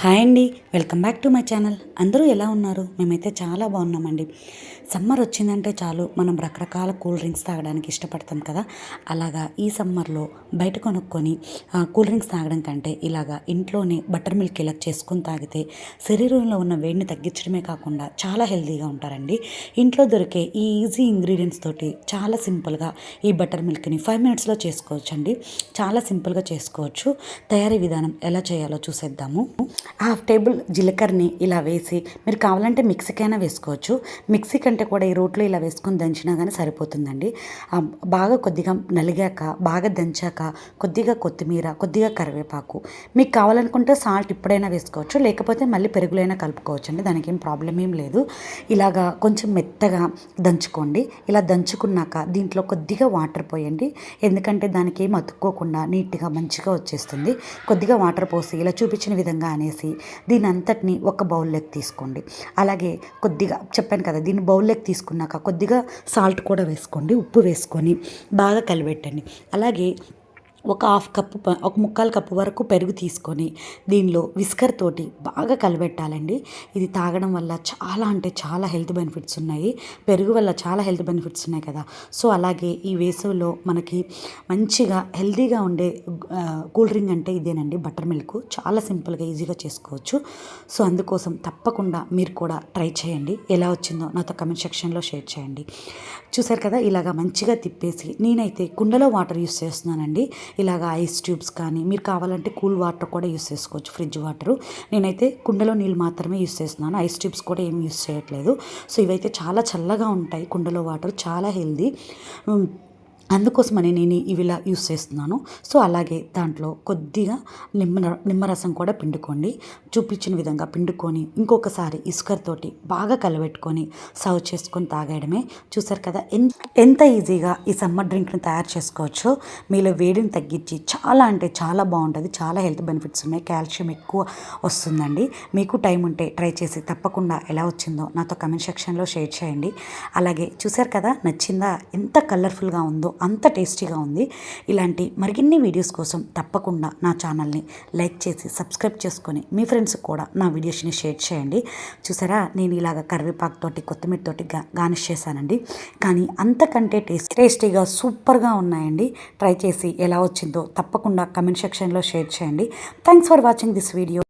Hi అండి. Welcome back to my channel. అందరూ ఎలా ఉన్నారు? మేమైతే చాలా బాగున్నామండి. సమ్మర్ వచ్చిందంటే చాలు. మనం రకరకాల కూల్ డ్రింక్స్ తాగడానికి ఇష్టపడతాం కదా. అలాగా ఈ సమ్మర్లో బయట కొనుక్కొని కూల్ డ్రింక్స్ తాగడం కంటే ఇలాగా ఇంట్లోనే బటర్ మిల్క్ ఇలా చేసుకొని తాగితే శరీరంలో ఉన్న వేడిని తగ్గించడమే కాకుండా చాలా హెల్తీగా ఉంటారండి. ఇంట్లో దొరికే ఈ ఈజీ ఇంగ్రీడియంట్స్ తోటి చాలా సింపుల్గా ఈ బటర్ మిల్క్ని ఫైవ్ మినిట్స్లో చేసుకోవచ్చు అండి చాలా సింపుల్గా చేసుకోవచ్చు. తయారీ విధానం ఎలా చేయాలో చూసేద్దాము. హాఫ్ టేబుల్ జీలకర్రని ఇలా వేసి మీరు కావాలంటే మిక్సీకైనా వేసుకోవచ్చు. మిక్సీ కంటే కూడా ఈ రోట్లో ఇలా వేసుకొని దంచినా కానీ సరిపోతుందండి. బాగా కొద్దిగా నలిగాక బాగా దంచాక కొద్దిగా కొత్తిమీర కొద్దిగా కరివేపాకు. మీకు కావాలనుకుంటే సాల్ట్ ఇప్పుడైనా వేసుకోవచ్చు లేకపోతే మళ్ళీ పెరుగులైనా కలుపుకోవచ్చు అండి దానికి ఏం ప్రాబ్లం ఏం లేదు. ఇలాగా కొంచెం మెత్తగా దంచుకోండి. ఇలా దంచుకున్నాక దీంట్లో కొద్దిగా వాటర్ పోయండి. ఎందుకంటే దానికి ఏం అతుక్కోకుండా నీట్గా మంచిగా వచ్చేస్తుంది. కొద్దిగా వాటర్ పోసి ఇలా చూపించిన విధంగా అనేసి దీని అంతటిని ఒక బౌల్లోకి తీసుకోండి. అలాగే కొద్దిగా చెప్పాను కదా దీన్ని బౌల్లోకి తీసుకున్నాక కొద్దిగా సాల్ట్ కూడా వేసుకోండి ఉప్పు వేసుకొని బాగా కలిపెట్టండి. అలాగే ఒక హాఫ్ కప్పు ఒక ముక్కాలు కప్పు వరకు పెరుగు తీసుకొని దీనిలో విస్కర్ తోటి బాగా కలబెట్టాలండి. ఇది తాగడం వల్ల చాలా అంటే చాలా హెల్త్ బెనిఫిట్స్ ఉన్నాయి. పెరుగు వల్ల చాలా హెల్త్ బెనిఫిట్స్ ఉన్నాయి కదా. సో అలాగే ఈ వేసవిలో మనకి మంచిగా హెల్తీగా ఉండే కూల్ డ్రింక్ అంటే ఇదేనండి బటర్ మిల్క్. చాలా సింపుల్గా ఈజీగా చేసుకోవచ్చు. సో అందుకోసం తప్పకుండా మీరు కూడా ట్రై చేయండి. ఎలా వచ్చిందో నాతో కమెంట్ సెక్షన్లో షేర్ చేయండి. చూసారు కదా ఇలాగా మంచిగా తిప్పేసి నేనైతే కుండలో వాటర్ యూస్ చేస్తున్నానండి. ఇలాగ ఐస్ ట్యూబ్స్ కానీ మీరు కావాలంటే కూల్ వాటర్ కూడా యూస్ చేసుకోవచ్చు ఫ్రిడ్జ్ వాటరు. నేనైతే కుండలో నీళ్ళు మాత్రమే యూస్ చేస్తున్నాను ఐస్ ట్యూబ్స్ కూడా ఏం యూస్ చేయట్లేదు. సో ఇవైతే చాలా చల్లగా ఉంటాయి కుండలో వాటర్ చాలా హెల్దీ. అందుకోసమని నేను ఇవి ఇలా యూస్ చేస్తున్నాను. సో అలాగే దాంట్లో కొద్దిగా నిమ్మ నిమ్మరసం కూడా పిండుకోండి. చూపించిన విధంగా పిండుకొని ఇంకొకసారి ఇసుకతోటి బాగా కలబెట్టుకొని సర్వ్ చేసుకొని తాగేయడమే. చూసారు కదా ఎన్ ఎంత ఈజీగా ఈ సమ్మర్ డ్రింక్ని తయారు చేసుకోవచ్చో. మీలో వేడిని తగ్గించి చాలా అంటే చాలా బాగుంటుంది. చాలా హెల్త్ బెనిఫిట్స్ ఉన్నాయి. కాల్షియం ఎక్కువ వస్తుందండి. మీకు టైం ఉంటే ట్రై చేసి తప్పకుండా ఎలా వచ్చిందో నాతో కమెంట్ సెక్షన్లో షేర్ చేయండి. అలాగే చూసారు కదా నచ్చిందా ఎంత కలర్ఫుల్గా ఉందో అంత టేస్టీగా ఉంది. ఇలాంటి మరిన్ని వీడియోస్ కోసం తప్పకుండా నా ఛానల్ని లైక్ చేసి సబ్స్క్రైబ్ చేసుకొని మీ ఫ్రెండ్స్కి కూడా నా వీడియోస్ని షేర్ చేయండి. చూసారా? నేను ఇలాగ కరివేపాకు తోటి కొత్తిమీర తోటి గా గార్నిష్ చేశానండి. కానీ అంతకంటే టేస్ట్ టేస్టీగా సూపర్గా ఉన్నాయండి. ట్రై చేసి ఎలా వచ్చిందో తప్పకుండా కమెంట్ సెక్షన్లో షేర్ చేయండి. Thanks for watching this video.